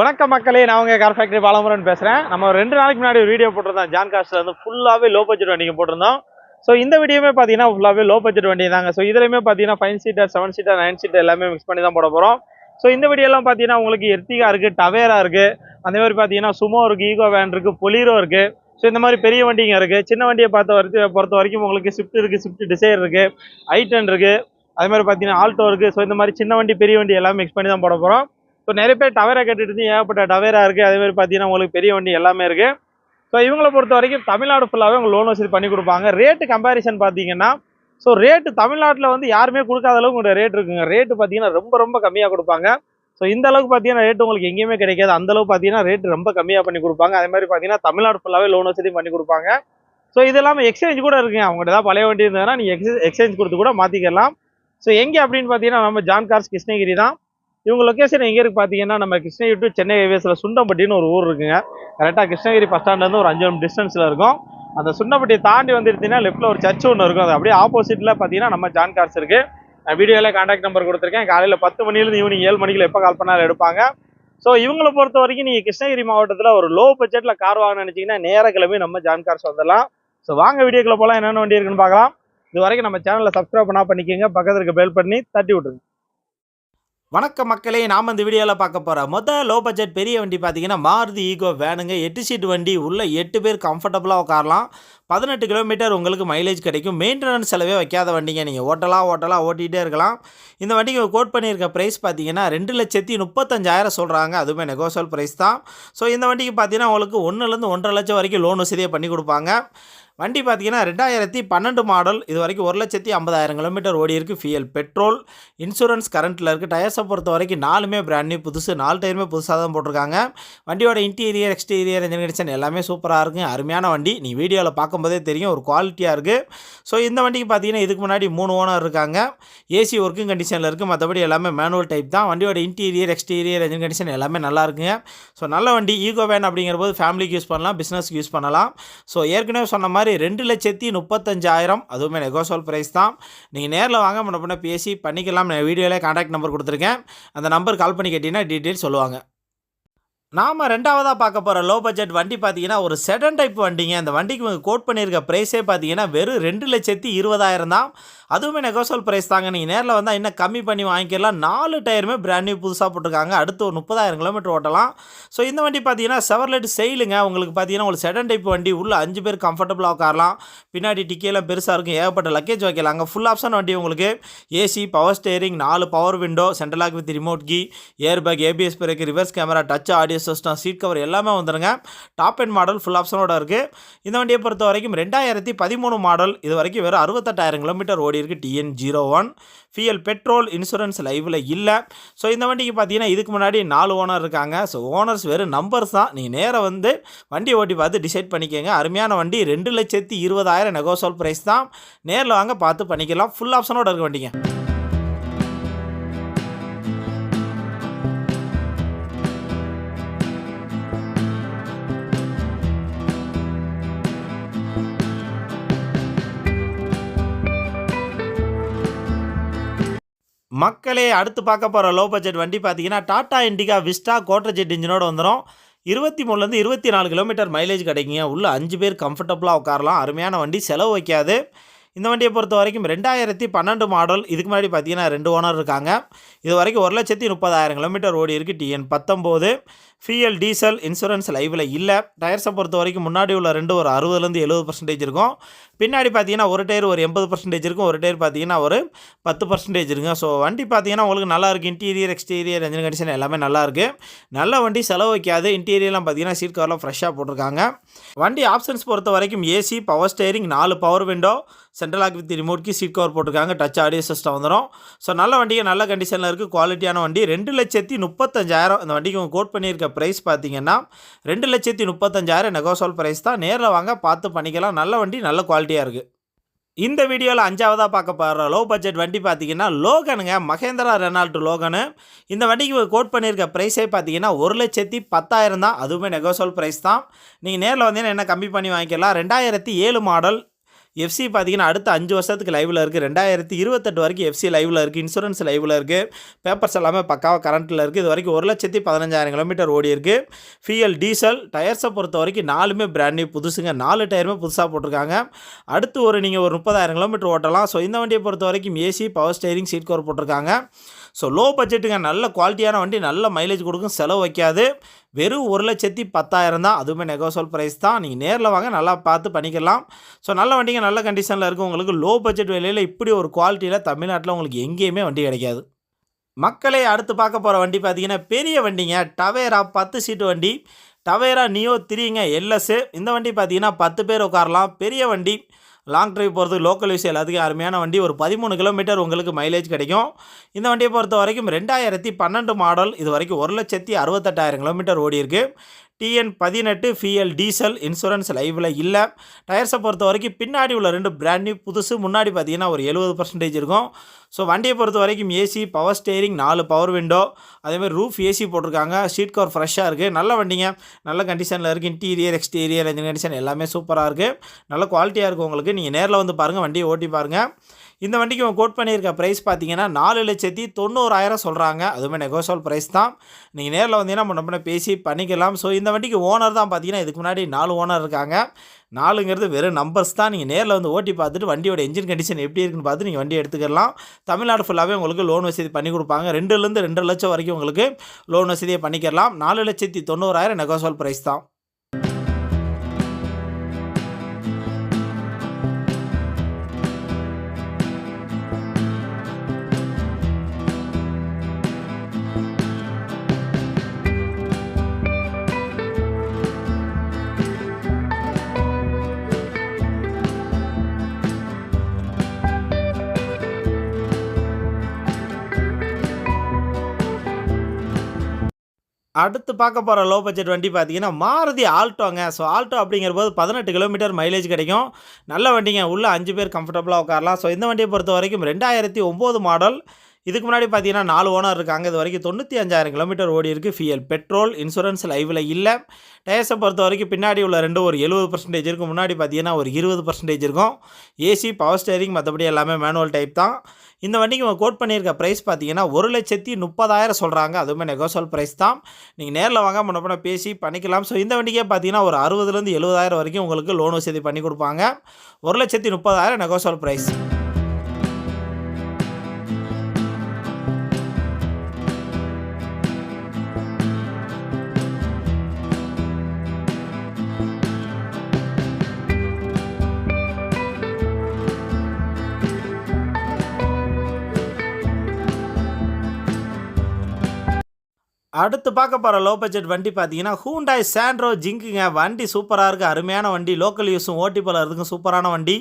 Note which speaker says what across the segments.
Speaker 1: வணக்கம் மக்களே நான் உங்கள் கார் ஃபேக்டரி பாலமுரன் பேசுகிறேன் நம்ம ரெண்டு நாளைக்கு முன்னாடி ஒரு வீடியோ போட்டிருந்தோம். ஜான் காஸ்ட்ல வந்து ஃபுல்லாகவே லோ பட்ஜெட் வண்டிக்கு போட்டிருந்தோம். ஸோ இந்த வீடியோமே பார்த்தீங்கன்னா ஃபுல்லாகவே லோ பட்ஜெட் வண்டி தாங்க. ஸோ இதுலையுமே பார்த்தீங்கன்னா five seater seven seater nine seater எல்லாமே மிக்ஸ் பண்ணி தான் போட போகிறோம் ஸோ இந்த வீடியோலாம் பார்த்தீங்கன்னா உங்களுக்கு எர்த்திகா இருக்குது டவேரா இருக்குது அதே மாதிரி பார்த்தீங்கன்னா சுமோ இருக்குது ஈகோ வேன் இருக்குது பொலீரோ இருக்குது ஸோ இந்த மாதிரி பெரிய வண்டிங்க இருக்குது சின்ன வண்டியை பார்த்த வரைக்கும் பொறுத்த வரைக்கும் உங்களுக்கு ஸ்விஃப்ட் இருக்குது ஸ்விஃப்ட் டிசைர் இருக்குது ஐ டென் இருக்குது அதே மாதிரி பார்த்தீங்கன்னா ஆல்டோ இருக்குது ஸோ இந்த மாதிரி சின்ன வண்டி பெரிய வண்டி எல்லாமே மிக்ஸ் பண்ணி தான் போட போகிறோம் ஸோ நிறைய பேர் டவேரா கேட்டுட்டு இருந்து ஏகப்பட்ட டவேரா இருக்குது அதே மாதிரி பார்த்தீங்கன்னா உங்களுக்கு பெரிய வண்டி எல்லாமே இருக்குது ஸோ இவங்களை பொறுத்த வரைக்கும் தமிழ்நாடு ஃபுல்லாகவே உங்களுக்கு லோன் வசதி பண்ணி கொடுப்பாங்க. ரேட்டு கம்பேரிசன் பார்த்தீங்கன்னா ஸோ ரேட்டு தமிழ்நாட்டில் வந்து யாருமே கொடுக்காத அளவுக்கு உங்களோட ரேட் இருக்குங்க. ரேட்டு பார்த்தீங்கன்னா ரொம்ப ரொம்ப கம்மியாக கொடுப்பாங்க. ஸோ இந்த அளவுக்கு பார்த்தீங்கன்னா ரேட் உங்களுக்கு எங்கேயுமே கிடைக்காது. அந்த அளவுக்கு பார்த்தீங்கன்னா ரேட் ரொம்ப கம்மியாக பண்ணி கொடுப்பாங்க. அதே மாதிரி பார்த்தீங்கன்னா தமிழ்நாடு ஃபுல்லாகவே லோன் வசதி பண்ணி கொடுப்பாங்க. ஸோ இது இல்லாமல் எக்ஸ்சேஞ்ச் கூட இருக்குங்க. அவங்கள்ட்ட தான் பழைய வண்டி இருந்ததுன்னா நீங்கள் எக்ஸ் எக்ஸ்சேஞ்ச் கொடுத்து கூட மாற்றிக்கலாம் ஸோ எங்கே அப்படின்னு பார்த்தீங்கன்னா நம்ம ஜான் கார்ஸ் கிருஷ்ணகிரி தான். இவங்க லொக்கேஷன் எங்கே இருக்கு பார்த்தீங்கன்னா நம்ம கிருஷ்ணகிரி டு சென்னை ஹைவேஸில் சுண்டம்பட்டின்னு ஒரு ஊர் இருக்குங்க. கரெக்டாக கிருஷ்ணகிரி பஸ் ஸ்டாண்ட்லேருந்து ஒரு அஞ்சு நிமிஷம் டிஸ்டன்ஸில் இருக்கும். அந்த சுண்டம்பட்டியை தாண்டி வந்துருந்தீங்கன்னா லெஃப்ட்டில் ஒரு சர்ச் ஒன்று இருக்கும். அது அப்படியே ஆப்போசிட்டில் பார்த்தீங்கன்னா நம்ம ஜான் கார்ஸ் இருக்குது நான் வீடியோவில் காண்டாக்ட் நம்பர் கொடுத்துருக்கேன். காலையில் பத்து மணிலேருந்து ஈவினிங் ஏழு மணிக்குள்ள எப்போ கால் பண்ணாலும் எடுப்பாங்க. ஸோ இவங்களை பொறுத்த வரைக்கும் நீங்கள் கிருஷ்ணகிரி மாவட்டத்தில் ஒரு லோ பட்ஜெட்டில் கார் வாங்கணும்னு நினச்சிங்கன்னா நேர கிளம்பி நம்ம ஜான் கார்ஸ் வந்துடலாம். ஸோ வாங்க வீடியோக்குள்ள போகலாம் என்னென்ன வண்டி இருக்குன்னு பார்க்கலாம். இது வரைக்கும் நம்ம சேனலில் சப்ஸ்கிரைப் பண்ணால் பண்ணிக்கோங்க. பக்கத்துக்கு பெல் பண்ணி தட்டி விட்டுருங்க. வணக்கம் மக்களே நாம் இந்த வீடியோவில் பார்க்க போகிற மொதல் லோ பட்ஜெட் பெரிய வண்டி பார்த்தீங்கன்னா மாருதி ஈகோ வேனுங்க. எட்டு சீட் வண்டி உள்ள எட்டு பேர் கம்ஃபர்டபுளாக உட்காரலாம். பதினெட்டு கிலோமீட்டர் உங்களுக்கு மைலேஜ் கிடைக்கும். மெயின்டெனன்ஸ் செலவே வைக்காத வண்டிங்க. நீங்கள் ஓட்டலாம் ஓட்டலாம் ஓட்டிகிட்டே இருக்கலாம். இந்த வண்டிக்கு கோட் பண்ணியிருக்க ப்ரைஸ் பார்த்தீங்கன்னா ரெண்டு லட்சத்தி முப்பத்தஞ்சாயிரம் சொல்கிறாங்க அதுவுமே நெகோசியல் ப்ரைஸ் தான். ஸோ இந்த வண்டிக்கு பார்த்தீங்கன்னா உங்களுக்கு ஒன்றுலேருந்து ஒன்றரை லட்சம் வரைக்கும் லோன் வசதியை பண்ணி கொடுப்பாங்க. வண்டி பார்த்தீங்கன்னா ரெண்டாயிரத்தி பன்னெண்டு மாடல். இது வரைக்கும் ஒரு லட்சத்தி ஐம்பதாயிரம் கிலோமீட்டர் ஓடி இருக்குது ஃபியல் பெட்ரோல் இன்சூரன்ஸ் கரண்ட்டில் இருக்குது டயர்ஸை பொறுத்த வரைக்கும் நாலுமே பிராண்ட் நியூ புதுசு. நாலு டயருமே புதுசாக தான் போட்டிருக்காங்க. வண்டியோட இன்டீரியர் எக்ஸ்டீரியர் இன்ஜின் கண்டிஷன் எல்லாமே சூப்பராக இருக்குது அருமையான வண்டி. நீ வீடியோவில் பார்க்கும்போதே தெரியும். ஒரு குவாலிட்டியாக இருக்குது ஸோ இந்த வண்டிக்கு பார்த்தீங்கன்னா இதுக்கு முன்னாடி மூணு ஓனர் இருக்காங்க. ஏசி ஒர்க்கிங் கண்டிஷனில் இருக்குது மற்றபடி எல்லாமே மேனுவல் டைப் தான். வண்டியோட இன்டீரியர் எக்ஸ்டீரியர் இன்ஜின் கண்டிஷன் எல்லாமே நல்லா இருக்குங்க. ஸோ நல்ல வண்டி. ஈகோ வேன் அப்படிங்கிற போது ஃபேமிலிக்கு யூஸ் பண்ணலாம். பிஸ்னஸ்க்கு யூஸ் பண்ணலாம். ஸோ ஏற்கனவே சொன்ன மாதிரி ரெண்டு லட்சத்தி முப்பத்தஞ்சாயிரம். அதுவுமே நெகோசோல் ப்ரைஸ் தான். நீங்கள் நேரில் வாங்க முன்ன பின்ன பேசி பண்ணிக்கலாம் நான் வீடியோவில் கான்டாக்ட் நம்பர் கொடுத்துருக்கேன். அந்த நம்பர் கால் பண்ணி கேட்டிங்கன்னா டீட்டெயில் சொல்லுவாங்க. நாம் ரெண்டாவதாக பார்க்க போகிற லோ பட்ஜெட் வண்டி பார்த்தீங்கன்னா ஒரு செடன் டைப் வண்டிங்க. அந்த வண்டிக்கு இவங்க கோட் பண்ணியிருக்க ப்ரைஸே பார்த்தீங்கன்னா வெறும் ரெண்டு லட்சத்தி இருபதாயிரம் தான். அதுவுமே நெகோசல் ப்ரைஸ் தாங்க. நீங்கள் நேரில் வந்தால் இன்னும் கம்மி பண்ணி வாங்கிக்கலாம். நாலு டயருமே பிராண்ட் நியூ புதுசாக போட்டிருக்காங்க. அடுத்து ஒரு முப்பதாயிரம் கிலோமீட்டர் ஓட்டலாம். ஸோ இந்த வண்டி பார்த்தீங்கன்னா செவர்லெட் செயலுங்க உங்களுக்கு பார்த்தீங்கன்னா உங்களுக்கு செடன் டைப் வண்டி. உள்ளே அஞ்சு பேர் கம்ஃபர்டபுளாக உட்காரலாம். பின்னாடி டிக்கியெல்லாம் பெருசாக இருக்கும். ஏகப்பட்ட லக்கேஜ் வைக்கலாங்க ஃபுல் ஆப்ஷன் வண்டி உங்களுக்கு. ஏசி பவர் ஸ்டேரிங் நாலு power window central lock with remote key air bag ABS brake reverse camera touch audio system seat cover எல்லாமே வந்துடுங்க டாப் அண்ட் மாடல் ஃபுல் ஆப்ஷனோட இருக்குது இந்த வண்டியை பொறுத்த வரைக்கும் ரெண்டாயிரத்தி பதிமூணு மாடல் இது வரைக்கும் வெறும் அறுபத்தெட்டாயிரம் கிலோமீட்டர் ஓடி இருக்குது TN zero one fuel petrol insurance லைவில் இல்லை. ஸோ இந்த வண்டிக்கு பார்த்தீங்கன்னா இதுக்கு முன்னாடி நாலு ஓனர் இருக்காங்க. ஸோ ஓனர்ஸ் வெறும் நம்பர்ஸ் தான். நீங்கள் நேராக வந்து வண்டி ஓட்டி பார்த்து டிசைட் பண்ணிக்கோங்க. அருமையான வண்டி ரெண்டு லட்சத்தி இருபதாயிரம் நெகோசோல் ப்ரைஸ் தான். நேரில் வாங்க பார்த்து பண்ணிக்கலாம். ஃபுல் ஆப்ஷனோட இருக்க வண்டிங்க. மக்களே அடுத்து பார்க்க போகிற லோ பட்ஜெட் வண்டி பார்த்தீங்கன்னா Tata Indica Vista quadrajet இன்ஜினோட வந்துடும் இருபத்தி மூணுலேருந்து இருபத்தி நாலு கிலோமீட்டர் மைலேஜ் கிடைக்குங்க. உள்ள அஞ்சு பேர் கம்ஃபர்டபுளாக உட்காரலாம். அருமையான வண்டி. செலவு வைக்காது. இந்த வண்டியை பொறுத்த வரைக்கும் ரெண்டாயிரத்தி பன்னெண்டு மாடல். இதுக்கு முன்னாடி பார்த்தீங்கன்னா ரெண்டு ஓனர் இருக்காங்க. இது வரைக்கும் ஒரு லட்சத்தி முப்பதாயிரம் கிலோமீட்டர் ஓடி இருக்குது டிஎன் பத்தொம்போது. ஃபிஎல் டீசல் இன்சூரன்ஸ் லைவில் இல்லை. டயர்ஸை பொறுத்த வரைக்கும் முன்னாடி உள்ள ரெண்டு ஒரு அறுபதுலேருந்து எழுபது பர்சன்டேஜ் இருக்கும். பின்னாடி பார்த்தீங்கன்னா ஒரு டயர் ஒரு எண்பது பர்சன்டேஜ் இருக்கும். ஒரு டயர் பார்த்தீங்கன்னா ஒரு பத்து பர்சன்டேஜ் இருக்கும். ஸோ வண்டி பார்த்தீங்கன்னா உங்களுக்கு நல்லா இருக்குது இன்டீரியர் எக்ஸ்டீரியர் என்ஜின் கண்டிஷன் எல்லாமே நல்லாயிருக்கு நல்ல வண்டி செலவு வைக்காது. இன்டீரியர்லாம் பார்த்தீங்கன்னா சீட் கவர்லாம் ஃப்ரெஷ்ஷாக போட்டிருக்காங்க. வண்டி ஆப்ஷன்ஸ் பொறுத்த வரைக்கும் ஏசி பவர் ஸ்டேரிங் நாலு power window central lock with ரிமோட்க்கு seat cover போட்டிருக்காங்க. டச் ஆடியோ சிஸ்டம் வந்துடும் ஸோ நல்ல வண்டிக்கு நல்ல கண்டிஷனில் இருக்குது குவாலிட்டியான வண்டி. ரெண்டு லட்சத்தி முப்பத்தஞ்சாயிரம். இந்த வண்டிக்கு உங்கள் கோட் பண்ணியிருக்க ப்ரைஸ் பார்த்தீங்கன்னா ரெண்டு லட்சத்தி முப்பத்தஞ்சாயிரம் நெகோசோல் ப்ரைஸ் தான். நேரில் வாங்க பார்த்து பண்ணிக்கலாம். நல்ல வண்டி நல்ல குவாலிட்டியாக இருக்குது இந்த வீடியோவில் அஞ்சாவதாக பார்க்க போகிற லோ பட்ஜெட் வண்டி பார்த்தீங்கன்னா லோகனுங்க. மகேந்திரா ரெனால்டு லோகனு. இந்த வண்டிக்கு கோட் பண்ணியிருக்க ப்ரைஸே பார்த்தீங்கன்னா ஒரு லட்சத்தி பத்தாயிரம் தான். அதுவுமே நெகோசோல் ப்ரைஸ் தான். நீங்கள் நேரில் வந்தீங்கன்னா என்ன கம்மி பண்ணி வாங்கிக்கலாம்? ரெண்டாயிரத்தி ஏழு மாடல் எஃப்சி பார்த்தீங்கன்னா அடுத்த அஞ்சு வருஷத்துக்கு லைவில் இருக்குது ரெண்டாயிரத்தி இருபத்தெட்டு வரைக்கும் எஃப்சி லைவில் இருக்குது இன்சூரன்ஸ் லைவில் இருக்குது பேப்பர்ஸ் எல்லாமே பக்காவாக கரண்ட்டில் இருக்குது இது வரைக்கும் ஒரு லட்சத்தி பதினஞ்சாயிரம் கிலோமீட்டர் ஓடி இருக்குது ஃபியல் டீசல் டயர்ஸை பொறுத்த வரைக்கும் நாலுமே பிராண்ட் நியூ புதுசுங்க. நாலு டயருமே புதுசாக போட்டிருக்காங்க. அடுத்து ஒரு நீங்கள் ஒரு முப்பதாயிரம் கிலோமீட்டர் ஓட்டலாம். ஸோ இந்த வண்டியை பொறுத்த வரைக்கும் AC power steering seat cover போட்டிருக்காங்க. ஸோ லோ பட்ஜெட்டுங்க நல்ல குவாலிட்டியான வண்டி நல்ல மைலேஜ் கொடுக்கும் செலவு வைக்காது. வெறும் ஒரு லட்சத்தி பத்தாயிரம் தான். அதுவுமே நெகோசல் ப்ரைஸ் தான். நீங்கள் நேரில் வாங்க நல்லா பார்த்து பண்ணிக்கலாம். ஸோ நல்ல வண்டிங்க நல்ல கண்டிஷனில் இருக்கும் உங்களுக்கு லோ பட்ஜெட் விலையில் இப்படி ஒரு குவாலிட்டியில் தமிழ்நாட்டில் உங்களுக்கு எங்கேயுமே வண்டி கிடைக்காது. மக்களை அடுத்து பார்க்க போகிற வண்டி பார்த்தீங்கன்னா பெரிய வண்டிங்க. டவேரா பத்து சீட்டு வண்டி. டவேரா நியோ த்ரீங்க எல்எஸ்ஸு இந்த வண்டி பார்த்தீங்கன்னா பத்து பேர் உட்காரலாம். பெரிய வண்டி. லாங் ட்ரைவ் போகிறது லோக்கல் யூஸ் எல்லாத்துக்கும் அருமையான வண்டி. ஒரு பதிமூணு கிலோமீட்டர் உங்களுக்கு மைலேஜ் கிடைக்கும். இந்த வண்டியை பொறுத்த வரைக்கும் ரெண்டாயிரத்தி பன்னெண்டு மாடல் இது வரைக்கும் ஒரு லட்சத்தி அறுபத்தெட்டாயிரம் கிலோமீட்டர் ஓடி இருக்குது டிஎன் பதினெட்டு ஃபிஎல் டீசல் இன்சூரன்ஸ் லைவில் இல்லை. டயர்ஸை பொறுத்த வரைக்கும் பின்னாடி உள்ள ரெண்டு பிராண்ட் நியூ புதுசு முன்னாடி பார்த்தீங்கன்னா ஒரு எழுபது பர்சன்டேஜ் இருக்கும். ஸோ வண்டியை பொறுத்த வரைக்கும் ஏசி பவர் ஸ்டேரிங் நாலு பவர் விண்டோ அதேமாதிரி ரூஃப் ஏசி போட்டிருக்காங்க. ஷீட் கவர் ஃப்ரெஷ்ஷாக இருக்குது நல்ல வண்டிங்க. நல்ல கண்டிஷனில் இருக்குது இன்டீரியர் எக்ஸ்டீரியர் இன்ஜின் கண்டிஷன் எல்லாமே சூப்பராக இருக்குது நல்ல குவாலிட்டியாக இருக்குது உங்களுக்கு. நீங்கள் நேரில் வந்து பாருங்கள் வண்டியை ஓட்டி பாருங்கள் இந்த வண்டிக்கு இவன் கோட் பண்ணியிருக்க ப்ரைஸ் பார்த்தீங்கன்னா நாலு லட்சத்தி தொண்ணூறாயிரம் சொல்கிறாங்க அதுவுமே நெகோசல் ப்ரைஸ் தான். நீங்கள் நேரில் வந்தீங்கன்னா நம்ம நம்ம பேசி பண்ணிக்கலாம். ஸோ இந்த வண்டிக்கு ஓனர் தான் பார்த்தீங்கன்னா இதுக்கு முன்னாடி நாலு ஓனர் இருக்காங்க. நாலுங்கிறது வெறும் நம்பர்ஸ் தான். நீங்கள் நேரில் வந்து ஓட்டி பார்த்துட்டு வண்டியோட என்ஜின் கண்டிஷன் எப்படி இருக்குன்னு பார்த்து நீங்கள் வண்டி எடுத்துக்கலாம். தமிழ்நாடு ஃபுல்லாகவே உங்களுக்கு லோன் வசதி பண்ணி கொடுப்பாங்க. ரெண்டுலேருந்து ரெண்டு லட்சம் வரைக்கும் உங்களுக்கு லோன் வசதியை பண்ணிக்கலாம். நாலு லட்சத்தி தொண்ணூறாயிரம் நெகோசல் ப்ரைஸ் தான். அடுத்து பார்க்க போகிற லோ பட்ஜெட் வண்டி பார்த்தீங்கன்னா மாருதி ஆல்ட்டோங்க ஸோ ஆல்ட்டோ அப்படிங்கிற போது பதினெட்டு கிலோமீட்டர் மைலேஜ் கிடைக்கும். நல்ல வண்டிங்க. உள்ளே அஞ்சு பேர் கம்ஃபர்டபுளாக உட்காரலாம். ஸோ இந்த வண்டியை பொறுத்த வரைக்கும் ரெண்டாயிரத்தி ஒம்பது மாடல் இதுக்கு முன்னாடி பார்த்தீங்கன்னா நாலு ஓனர் இருக்காங்க. இது வரைக்கும் தொண்ணூற்றி அஞ்சாயிரம் கிலோமீட்டர் ஓடி இருக்குது ஃபியல் பெட்ரோல் இன்சூரன்ஸ் லைவில் இல்லை. டயர்ஸை பொறுத்த வரைக்கும் பின்னாடி உள்ள ரெண்டு ஒரு எழுபது பர்சன்டேஜ் இருக்கும். முன்னாடி பார்த்தீங்கன்னா ஒரு இருபது பர்சன்டேஜ் இருக்கும். ஏசி பவர் ஸ்டேரிங் மற்றபடி எல்லாமே மேனுவல் டைப் தான். இந்த வண்டிக்கு இவங்க கோட் பண்ணியிருக்க ப்ரைஸ் பார்த்தீங்கன்னா ஒரு லட்சத்தி முப்பதாயிரம் சொல்கிறாங்க அதுவுமே நெகோசல் ப்ரைஸ் தான். நீங்கள் நேரில் வாங்க முன்ன பேசி பண்ணிக்கலாம். ஸோ இந்த வண்டிக்கே பார்த்தீங்கன்னா ஒரு அறுபதுலேருந்து எழுபதாயிரம் வரைக்கும் உங்களுக்கு லோன் வசதி பண்ணி கொடுப்பாங்க. ஒரு லட்சத்தி முப்பதாயிரம் நெகோசல் ப்ரைஸ் அடுத்து பார்க்க போகிற லோ பட்ஜெட் வண்டி பார்த்தீங்கன்னா ஹூண்டாய் சாண்ட்ரோ ஜிங்குங்க வண்டி சூப்பராக இருக்குது அருமையான வண்டி. லோக்கல் யூஸும் ஓட்டி போகிறதுக்கும் சூப்பரான வண்டி.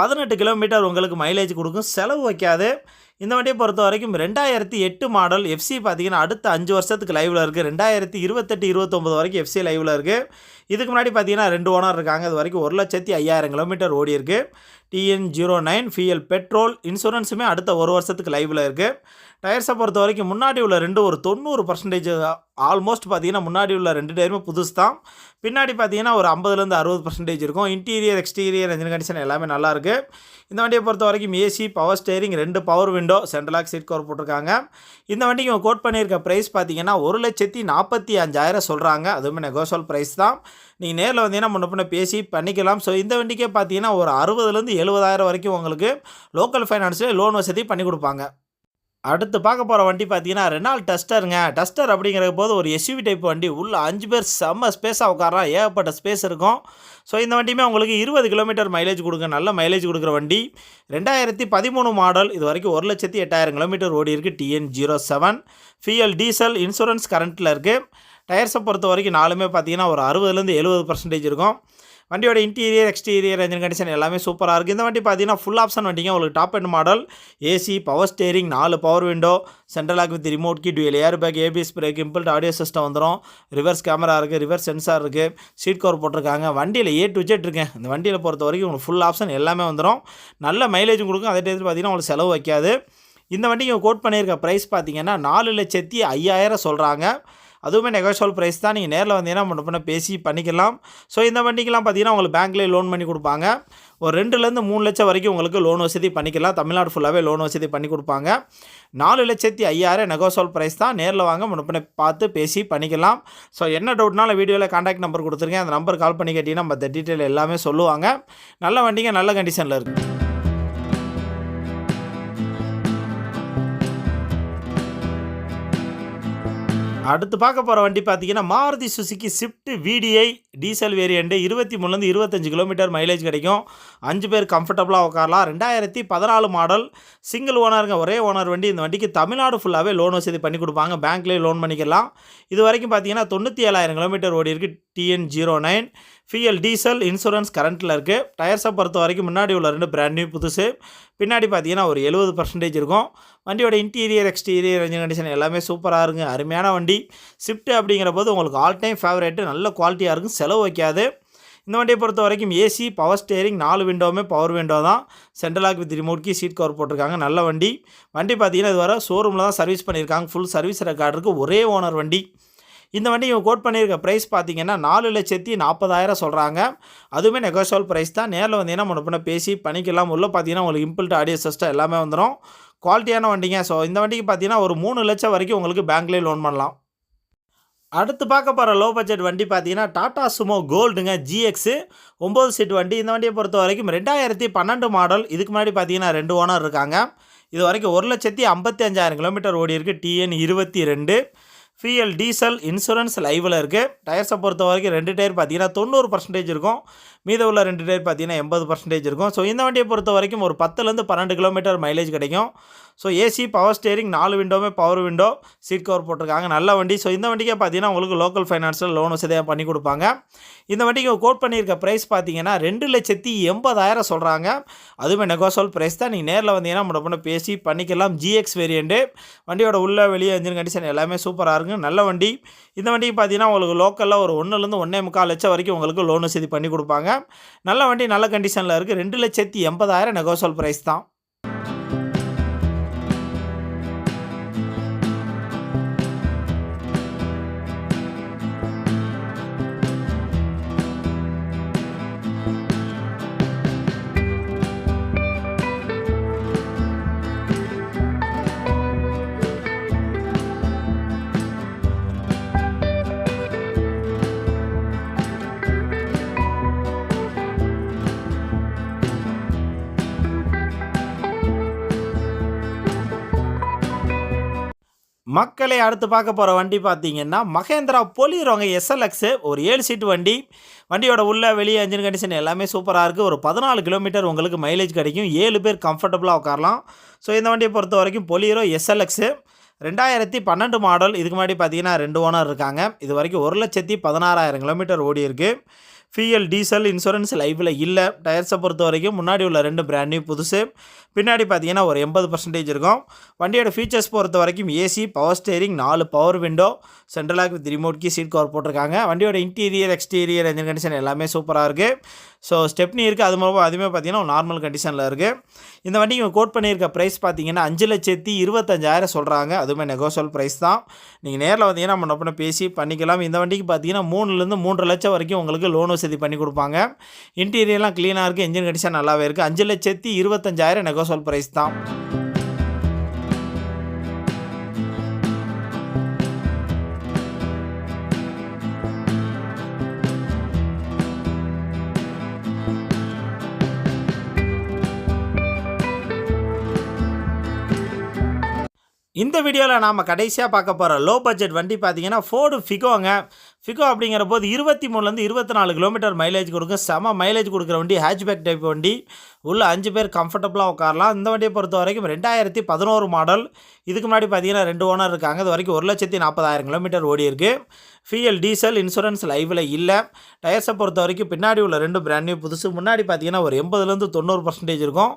Speaker 1: பதினெட்டு கிலோமீட்டர் உங்களுக்கு மைலேஜ் கொடுக்கும். செலவு வைக்காது. இந்த வண்டியை பொறுத்த வரைக்கும் ரெண்டாயிரத்தி எட்டு மாடல் எஃப்சி பார்த்தீங்கன்னா அடுத்த அஞ்சு வருஷத்துக்கு லைவில் இருக்குது ரெண்டாயிரத்தி இருபத்தெட்டு இருபத்தொம்பது வரைக்கும் எஃப்சி லைவில் இருக்குது இதுக்கு முன்னாடி பார்த்தீங்கன்னா ரெண்டு ஓனர் இருக்காங்க. இது வரைக்கும் ஒரு லட்சத்தி ஐயாயிரம் கிலோமீட்டர் ஓடி இருக்குது TN zero nine fuel petrol இன்சூரன்ஸுமே அடுத்த ஒரு வருஷத்துக்கு லைவில் இருக்குது டயர்ஸை பொறுத்த வரைக்கும் முன்னாடி உள்ள ரெண்டு ஒரு தொண்ணூறு பர்சன்டேஜ் ஆல்மோஸ்ட் பார்த்தீங்கன்னா முன்னாடி உள்ள ரெண்டு டயருமே புதுசு தான் பின்னாடி பார்த்தீங்கன்னா ஒரு ஐம்பதுலேருந்து அறுபது பர்சன்டேஜ் இருக்கும். இன்டீரியர் எக்ஸ்டீரியர் என்ஜின் கண்டிஷன் எல்லாமே நல்லாயிருக்கு இந்த வண்டியை பொறுத்த வரைக்கும் ஏசி பவர் ஸ்டேரிங் ரெண்டு power window central lock seat cover போட்டிருக்காங்க. இந்த வண்டிக்கு இவங்க கோட் பண்ணியிருக்க ப்ரைஸ் பார்த்தீங்கன்னா ஒரு லட்சத்தி நாற்பத்தி அஞ்சாயிரம் சொல்கிறாங்க அதுவுமே நெகோசல் ப்ரைஸ் தான். நீங்கள் நேரில் வந்தீங்கன்னா முன்ன பின்ன பேசி பண்ணிக்கலாம். ஸோ இந்த வண்டிக்கே பார்த்தீங்கன்னா ஒரு அறுபதுலேருந்து எழுபதாயிரம் வரைக்கும் உங்களுக்கு லோக்கல் ஃபைனான்ஸில் லோன் வசதி பண்ணி கொடுப்பாங்க. அடுத்து பார்க்க போகிற வண்டி பார்த்தீங்கன்னா ரெனால் டஸ்டருங்க டஸ்டர் அப்படிங்கிற போது ஒரு எஸ்யூவி டைப் வண்டி. உள்ளே அஞ்சு பேர் செம்ம ஸ்பேஸாக உட்காரலாம் ஏகப்பட்ட ஸ்பேஸ் இருக்கும். ஸோ இந்த வண்டியுமே உங்களுக்கு இருபது கிலோமீட்டர் மைலேஜ் கொடுங்க. நல்ல மைலேஜ் கொடுக்குற வண்டி. ரெண்டாயிரத்தி பதிமூணு மாடல் இது வரைக்கும் ஒரு லட்சத்தி எட்டாயிரம் கிலோமீட்டர் ஓடி இருக்குது TN zero seven fuel diesel insurance கரண்ட்டில் இருக்குது டயர்ஸை பொறுத்த வரைக்கும் நாலுமே பார்த்தீங்கன்னா ஒரு அறுபதுலேருந்து எழுபது பர்சன்டேஜ் இருக்கும். வண்டியோட இன்டீரியர் எக்ஸ்டீரியர் இன்ஜின் கண்டிஷன் எல்லாமே சூப்பராக இருக்குது இந்த வண்டி பார்த்தீங்கன்னா ஃபுல் ஆப்ஷன் வண்டிங்க. உங்களுக்கு top end model AC power steering நாலு power window central lock with remote key dual air bag ABS brake inbuilt audio system வந்துடும் ரிவர்ஸ் கேமரா இருக்குது ரிவர்ஸ் சென்சார் இருக்குது சீட் கவர் போட்டிருக்காங்க. வண்டியில் ஏ டு ஜெட் இருக்கேன். இந்த வண்டியில் பொறுத்த வரைக்கும் உங்களுக்கு ஃபுல் ஆப்ஷன் எல்லாமே வந்துடும் நல்ல மைலேஜும் கொடுக்கும். அதே டயத்தில் பார்த்தீங்கன்னா உங்களுக்கு செலவு வைக்காது. இந்த வண்டிக்கு கோட் பண்ணியிருக்க ப்ரைஸ் பார்த்தீங்கன்னா நாலு லட்சத்தி ஐயாயிரம் சொல்கிறாங்க அதுவுமே நெகோஷியல் ப்ரைஸ் தான். நீங்கள் நேரில் வந்தீங்கன்னா முன்ன பேசி பண்ணிக்கலாம். ஸோ இந்த வண்டிக்கெலாம் பார்த்தீங்கன்னா உங்களுக்கு பேங்க்லேயே லோன் பண்ணி கொடுப்பாங்க. ஒரு ரெண்டுலேருந்து மூணு லட்சம் வரைக்கும் உங்களுக்கு லோன் வசதி பண்ணிக்கலாம். தமிழ்நாடு ஃபுல்லாகவே லோன் வசதி பண்ணி கொடுப்பாங்க. நாலு லட்சத்தி ஐயாயிரம் நெகோசோல் ப்ரைஸ் தான். நேரில் வாங்க முன்னப்பின பார்த்து பேசி பண்ணிக்கலாம். ஸோ என்ன டவுட்னாலும் வீடியோவில் காண்டாக்ட் நம்பர் கொடுத்துருக்கேன் அந்த நம்பர் கால் பண்ணி கேட்டிங்கன்னா மற்ற டீட்டெயில் எல்லாமே சொல்லுவாங்க. நல்ல வண்டிங்க நல்ல கண்டிஷனில் இருக்குது அடுத்து பார்க்க போகிற வண்டி பார்த்தீங்கன்னா Maruti Suzuki Swift VDI diesel variant இருபத்தி மூணுலேருந்து இருபத்தஞ்சு கிலோமீட்டர் மைலேஜ் கிடைக்கும். அஞ்சு பேர் கம்ஃபர்டபுளாக உட்காரலாம். ரெண்டாயிரத்தி பதினாலு மாடல் சிங்கிள் ஓனருங்க ஒரே ஓனர் வண்டி. இந்த வண்டிக்கு தமிழ்நாடு ஃபுல்லாகவே லோன் வசதி பண்ணி கொடுப்பாங்க. பேங்க்லேயே லோன் பண்ணிக்கலாம். இது வரைக்கும் பார்த்தீங்கன்னா தொண்ணூற்றி ஏழாயிரம் கிலோமீட்டர் ஓடி இருக்குது TN zero nine fuel diesel insurance கரண்ட்டில் இருக்குது டயர்ஸை பொறுத்த வரைக்கும் முன்னாடி உள்ள ரெண்டு பிராண்ட் நியூ புதுசு. பின்னாடி பார்த்தீங்கன்னா ஒரு எழுபது பர்சன்டேஜ் இருக்கும். வண்டியோட இன்டீரியர் எக்ஸ்டீரியர் இன்ஜின் கண்டிஷன் எல்லாமே சூப்பராக இருக்குங்க. அருமையான வண்டி. ஸ்விஃப்ட் அப்படிங்கிற போது உங்களுக்கு ஆல் டைம் ஃபேவரேட்டு நல்ல குவாலிட்டியாக இருக்கும். செலவு வைக்காது. இந்த வண்டியை பொறுத்த வரைக்கும் ஏசி பவர் ஸ்டேரிங் நாலு விண்டோவுமே பவர் விண்டோ தான். Central lock with remote seat cover போட்டிருக்காங்க. நல்ல வண்டி. வண்டி பார்த்தீங்கன்னா இது வர ஷோரூமில் தான் சர்வீஸ் பண்ணியிருக்காங்க. ஃபுல் சர்வீஸ் ரெக்கார்டு இருக்குது ஒரே ஓனர் வண்டி. இந்த வண்டி இவங்க கோட் பண்ணியிருக்க ப்ரைஸ் பார்த்தீங்கன்னா நாலு லட்சத்தி நாற்பதாயிரம் சொல்கிறாங்க அதுவுமே நெகோஷியல் ப்ரைஸ் தான். நேரில் வந்தீங்கன்னா முன்ன பேசி பண்ணிக்கலாம். உள்ளே பார்த்தீங்கன்னா உங்களுக்கு இம்பிள்ட் ஆடியோ சிஸ்டம் எல்லாமே வந்துடும் குவாலிட்டியான வண்டிங்க. ஸோ இந்த வண்டிக்கு பார்த்தீங்கன்னா ஒரு மூணு லட்சம் வரைக்கும் உங்களுக்கு பேங்க்லேயே லோன் பண்ணலாம். அடுத்து பார்க்க போகிற லோ பட்ஜெட் வண்டி பார்த்தீங்கன்னா டாடா சுமோ கோல்டுங்க ஜிஎக்ஸு ஒம்பது சீட் வண்டி. இந்த வண்டியை பொறுத்த வரைக்கும் ரெண்டாயிரத்தி பன்னெண்டு மாடல் இதுக்கு முன்னாடி பார்த்தீங்கன்னா ரெண்டு ஓனர் இருக்காங்க. இது வரைக்கும் ஒரு லட்சத்தி ஐம்பத்தி அஞ்சாயிரம் கிலோமீட்டர் ஓடி இருக்குது டிஎன் இருபத்தி ரெண்டு. ஃபிஎல் டீசல் இன்சூரன்ஸ் லைவில் இருக்குது டயர்ஸை பொறுத்த வரைக்கும் ரெண்டு டயர் பார்த்தீங்கன்னா தொண்ணூறு பர்சன்டேஜ் இருக்கும். மீத உள்ள ரெண்டு டயர் பார்த்தீங்கன்னா எண்பது பர்சன்டேஜ் இருக்கும். ஸோ இந்த வண்டியை பொறுத்த வரைக்கும் ஒரு பத்துலேருந்து பன்னெண்டு கிலோமீட்டர் மைலேஜ் கிடைக்கும். ஸோ ஏசி பவர் ஸ்டேரிங் நாலு விண்டோமே பவர் விண்டோ சீட் கவர் போட்டிருக்காங்க. நல்ல வண்டி. ஸோ இந்த வண்டிக்கே பார்த்தீங்கன்னா உங்களுக்கு லோக்கல் ஃபைனான்ஸில் லோன் வசதியாக பண்ணி கொடுப்பாங்க. இந்த வண்டிக்கு கோட் பண்ணியிருக்க ப்ரைஸ் பார்த்தீங்கன்னா ரெண்டு லட்சத்தி எண்பதாயிரம் சொல்கிறாங்க அதுவுமே நெகோசோல் ப்ரைஸ் தான். நீங்கள் நேரில் வந்தீங்கன்னா முன்ன பேசி பண்ணிக்கலாம். ஜிஎக்ஸ் வேரியண்ட்டு வண்டியோட உள்ள வெளியே இன்ஜின் கண்டிஷன் எல்லாமே சூப்பராக இருக்கும் நல்ல வண்டி. இந்த வண்டிக்கு பார்த்தீங்கன்னா உங்களுக்கு லோக்கலில் ஒரு ஒன்றுலேருந்து ஒன்றே முக்கால் லட்சம் வரைக்கும் உங்களுக்கு லோன் வசதி பண்ணி கொடுப்பாங்க. நல்ல வண்டி நல்ல கண்டிஷனில் இருக்குது ரெண்டு லட்சத்தி எண்பதாயிரம் நெகோசோல் ப்ரைஸ் தான். மக்களை அடுத்து பார்க்க போகிற வண்டி பார்த்தீங்கன்னா மகேந்திரா பொலிரோங்க எஸ்எல்எக்ஸு ஒரு ஏழு சீட்டு வண்டி. வண்டியோட உள்ள வெளியே இன்ஜின் கண்டிஷன் எல்லாமே சூப்பராக இருக்குது ஒரு பதினாலு கிலோமீட்டர் உங்களுக்கு மைலேஜ் கிடைக்கும். ஏழு பேர் கம்ஃபர்டபுளாக உட்காரலாம். ஸோ இந்த வண்டியை பொறுத்த வரைக்கும் பொலிரோ எஸ்எல்எக்ஸு ரெண்டாயிரத்தி பன்னெண்டு மாடல் இதுக்கு முன்னாடி பார்த்தீங்கன்னா ரெண்டு ஓனர் இருக்காங்க. இது வரைக்கும் ஒரு லட்சத்தி பதினாறாயிரம் கிலோமீட்டர் ஓடி இருக்குது ஃபியல் டீசல் இன்சூரன்ஸ் லைஃப்பில் இல்லை. டயர்ஸை பொறுத்த வரைக்கும் முன்னாடி உள்ள ரெண்டு பிராண்ட் நியூ புதுசு. பின்னாடி பார்த்தீங்கன்னா ஒரு எண்பது பர்சன்டேஜ் இருக்கும். வண்டியோட ஃபீச்சர்ஸ் பொறுத்த வரைக்கும் ஏசி பவர் ஸ்டேரிங் நாலு power window central lock with remote key seat cover போட்டிருக்காங்க. வண்டியோட இன்டீரியர் எக்ஸ்டீரியர் என்ஜின் கண்டிஷன் எல்லாமே சூப்பராக இருக்குது ஸோ ஸ்டெப்னி இருக்குது அது மூலமாக அதுவுமே பார்த்தீங்கன்னா நார்மல் கண்டிஷனில் இருக்குது இந்த வண்டிக்கு கோட் பண்ணியிருக்க ப்ரைஸ் பார்த்தீங்கன்னா அஞ்சு லட்சத்தி இருபத்தஞ்சாயிரம் சொல்கிறாங்க அதுவுமே நெகோசியல் ப்ரைஸ் தான். நீங்கள் நேரில் வந்தீங்கன்னா நம்ம பண்ண பேசி பண்ணிக்கலாம். இந்த வண்டிக்கு பார்த்தீங்கன்னா மூணுலேருந்து மூன்று லட்சம் வரைக்கும் உங்களுக்கு லோன் வசதி பண்ணி கொடுப்பாங்க. இன்டீரியர்லாம் க்ளீனாக இருக்குது என்ஜின் கண்டிஷன் நல்லாவே இருக்குது அஞ்சு லட்சத்தி இருபத்தஞ்சாயிரம் சொல் ப்ரைஸ் தான். இந்த வீடியோவில் நாம் கடைசியாக பார்க்க போகிற லோ பட்ஜெட் வண்டி பார்த்தீங்கன்னா ஃபோர்டு ஃபிகோங்க ஃபிகோ அப்படிங்கிற போது இருபத்தி மூணுலேருந்து இருபத்தி நாலு கிலோமீட்டர் மைலேஜ் கொடுக்கும். செம மைலேஜ் கொடுக்குற வண்டி ஹேட்ச்பேக் டைப் வண்டி. உள்ள அஞ்சு பேர் கம்ஃபர்டபுளாக உட்காரலாம். இந்த வண்டியை பொறுத்த வரைக்கும் ரெண்டாயிரத்தி பதினோரு மாடல் இதுக்கு முன்னாடி பார்த்தீங்கன்னா ரெண்டு ஓனர் இருக்காங்க. இது வரைக்கும் ஒரு லட்சத்தி நாற்பதாயிரம் கிலோமீட்டர் ஓடி இருக்குது டீசல் இன்சூரன்ஸ் லைவில் இல்லை. டயர்ஸை பொறுத்த வரைக்கும் பின்னாடி உள்ள ரெண்டு பிராண்ட் நியூ புதுசு. முன்னாடி பார்த்தீங்கன்னா ஒரு எண்பதுலேருந்து தொண்ணூறு பர்சன்டேஜ் இருக்கும்.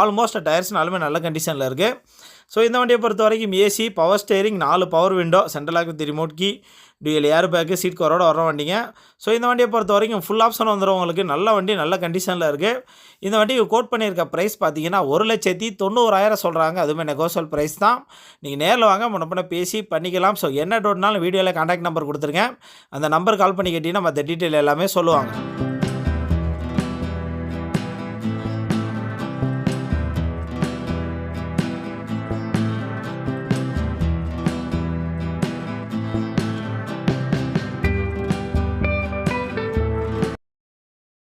Speaker 1: ஆல்மோஸ்ட் டயர்ஸ்னாலுமே நல்ல கண்டிஷனில் இருக்குது ஸோ இந்த வண்டியை பொறுத்த வரைக்கும் ஏசி பவர் ஸ்டேரிங் நாலு power window சென்ட்ரலாக with remote key dual air bag seat கவரோட வர வண்டிங்க. ஸோ இந்த வண்டியை பொறுத்த வரைக்கும் ஃபுல் ஆப்ஷன் வந்துடும் உங்களுக்கு. நல்ல வண்டி நல்ல கண்டிஷனில் இருக்குது இந்த வண்டிக்கு கோட் பண்ணியிருக்க ப்ரைஸ் பார்த்தீங்கன்னா ஒரு லட்சத்தி தொண்ணூறாயிரம் சொல்கிறாங்க அதுவுமே நெகோசல் ப்ரைஸ் தான். நீங்கள் நேரில் வாங்க முன்னப்பண்ண பேசி பண்ணிக்கலாம். ஸோ என்ன டவுட்னாலும் வீடியோவில் கான்டாக்ட் நம்பர் கொடுத்துருங்க. அந்த நம்பர் கால் பண்ணி கேட்டிங்கன்னா மற்ற டீட்டெயில் எல்லாமே சொல்லுவாங்க.